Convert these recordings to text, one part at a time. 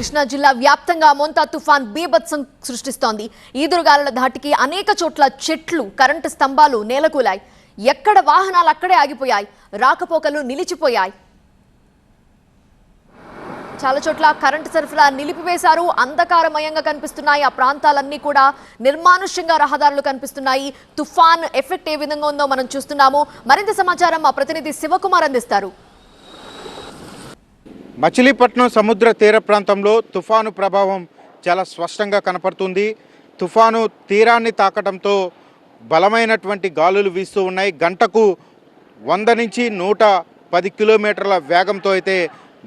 కృష్ణా జిల్లా వ్యాప్తంగా మోంతా తుఫాన్ బీభత్సం సృష్టిస్తోంది. ఈదురుగాలుల ధాటికి అనేక చోట్ల చెట్లు కరెంటు స్తంభాలు నేలకూలాయి. ఎక్కడ వాహనాలు అక్కడే ఆగిపోయాయి. రాకపోకలు నిలిచిపోయాయి. చాలా చోట్ల కరెంటు సరఫరా నిలిపివేశారు. అంధకారమయంగా కనిపిస్తున్నాయి. ఆ ప్రాంతాలన్నీ కూడా నిర్మానుష్యంగా రహదారులు కనిపిస్తున్నాయి. తుఫాన్ ఎఫెక్ట్ ఏ విధంగా ఉందో మనం చూస్తున్నాము. మరింత సమాచారం మా ప్రతినిధి శివకుమార్ అందిస్తారు. మచిలీపట్నం సముద్ర తీర ప్రాంతంలో తుఫాను ప్రభావం చాలా స్పష్టంగా కనపడుతుంది. తుఫాను తీరాన్ని తాకడంతో బలమైనటువంటి గాలులు వీస్తూ ఉన్నాయి. గంటకు వంద నుంచి నూట పది కిలోమీటర్ల వేగంతో అయితే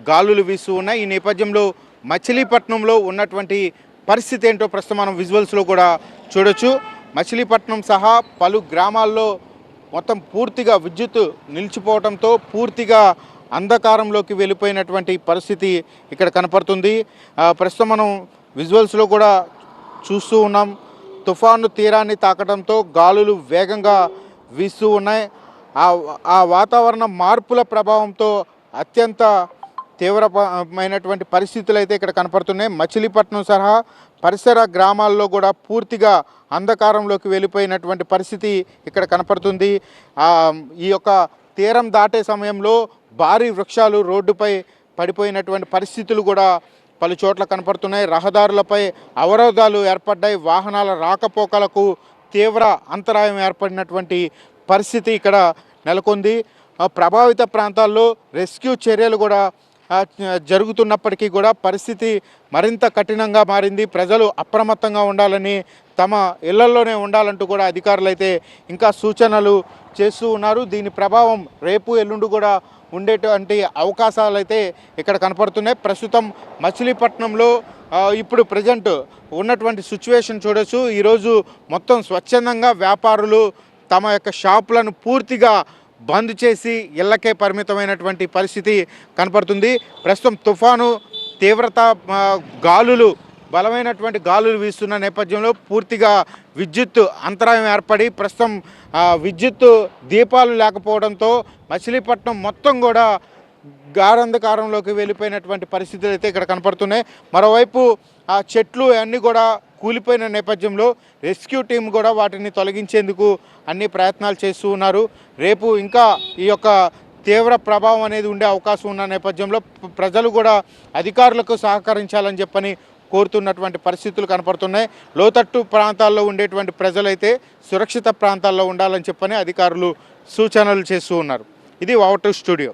గాలులు వీస్తూ ఉన్నాయి. ఈ నేపథ్యంలో మచిలీపట్నంలో ఉన్నటువంటి పరిస్థితి ఏంటో ప్రస్తుతం మనం విజువల్స్లో కూడా చూడొచ్చు. మచిలీపట్నం సహా పలు గ్రామాల్లో మొత్తం పూర్తిగా విద్యుత్ నిలిచిపోవడంతో పూర్తిగా అంధకారంలోకి వెళ్ళిపోయినటువంటి పరిస్థితి ఇక్కడ కనపడుతుంది. ప్రస్తుతం మనం విజువల్స్లో కూడా చూస్తూ ఉన్నాం. తుఫాను తీరాన్ని తాకడంతో గాలులు వేగంగా వీస్తూ ఉన్నాయి. ఆ ఆ వాతావరణ మార్పుల ప్రభావంతో అత్యంత తీవ్రమైనటువంటి పరిస్థితులు అయితే ఇక్కడ కనపడుతున్నాయి. మచిలీపట్నం సహా పరిసర గ్రామాల్లో కూడా పూర్తిగా అంధకారంలోకి వెళ్ళిపోయినటువంటి పరిస్థితి ఇక్కడ కనపడుతుంది. ఈ యొక్క తీరం దాటే సమయంలో భారీ వృక్షాలు రోడ్డుపై పడిపోయినటువంటి పరిస్థితులు కూడా పలు చోట్ల కనపడుతున్నాయి. రహదారులపై అవరోధాలు ఏర్పడ్డాయి. వాహనాల రాకపోకలకు తీవ్ర అంతరాయం ఏర్పడినటువంటి పరిస్థితి ఇక్కడ నెలకొంది. ఆ, ప్రభావిత ప్రాంతాల్లో రెస్క్యూ చర్యలు కూడా జరుగుతున్నప్పటికీ కూడా పరిస్థితి మరింత కఠినంగా మారింది. ప్రజలు అప్రమత్తంగా ఉండాలని తమ ఇళ్ళలోనే ఉండాలంటూ కూడా అధికారులు అయితే ఇంకా సూచనలు చేస్తూ ఉన్నారు. దీని ప్రభావం రేపు ఎల్లుండి కూడా ఉండేటువంటి అవకాశాలు అయితే ఇక్కడ కనపడుతున్నాయి. ప్రస్తుతం మచిలీపట్నంలో ఇప్పుడు ప్రజెంట్ ఉన్నటువంటి సిచ్యువేషన్ చూడొచ్చు. ఈరోజు మొత్తం స్వచ్ఛందంగా వ్యాపారులు తమ యొక్క షాపులను పూర్తిగా బంద్ చేసి ఇళ్ళకే పరిమితమైనటువంటి పరిస్థితి కనపడుతుంది. ప్రస్తుతం తుఫాను తీవ్రత గాలులు బలమైనటువంటి గాలులు వీస్తున్న నేపథ్యంలో పూర్తిగా విద్యుత్ అంతరాయం ఏర్పడి ప్రస్తుతం విద్యుత్ దీపాలు లేకపోవడంతో మచిలీపట్నం మొత్తం కూడా గాఢంధకారంలోకి వెళ్ళిపోయినటువంటి పరిస్థితులు అయితే ఇక్కడ కనపడుతున్నాయి. మరోవైపు ఆ చెట్లు అన్నీ కూడా కూలిపోయిన నేపథ్యంలో రెస్క్యూ టీం కూడా వాటిని తొలగించేందుకు అన్ని ప్రయత్నాలు చేస్తూ ఉన్నారు. రేపు ఇంకా ఈ యొక్క తీవ్ర ప్రభావం అనేది ఉండే అవకాశం ఉన్న నేపథ్యంలో ప్రజలు కూడా అధికారులకు సహకరించాలని చెప్పని కోరుతున్నటువంటి పరిస్థితులు కనపడుతున్నాయి. లోతట్టు ప్రాంతాల్లో ఉండేటువంటి ప్రజలైతే సురక్షిత ప్రాంతాల్లో ఉండాలని చెప్పని అధికారులు సూచనలు చేస్తూ ఉన్నారు. ఇది వాటర్ స్టూడియో.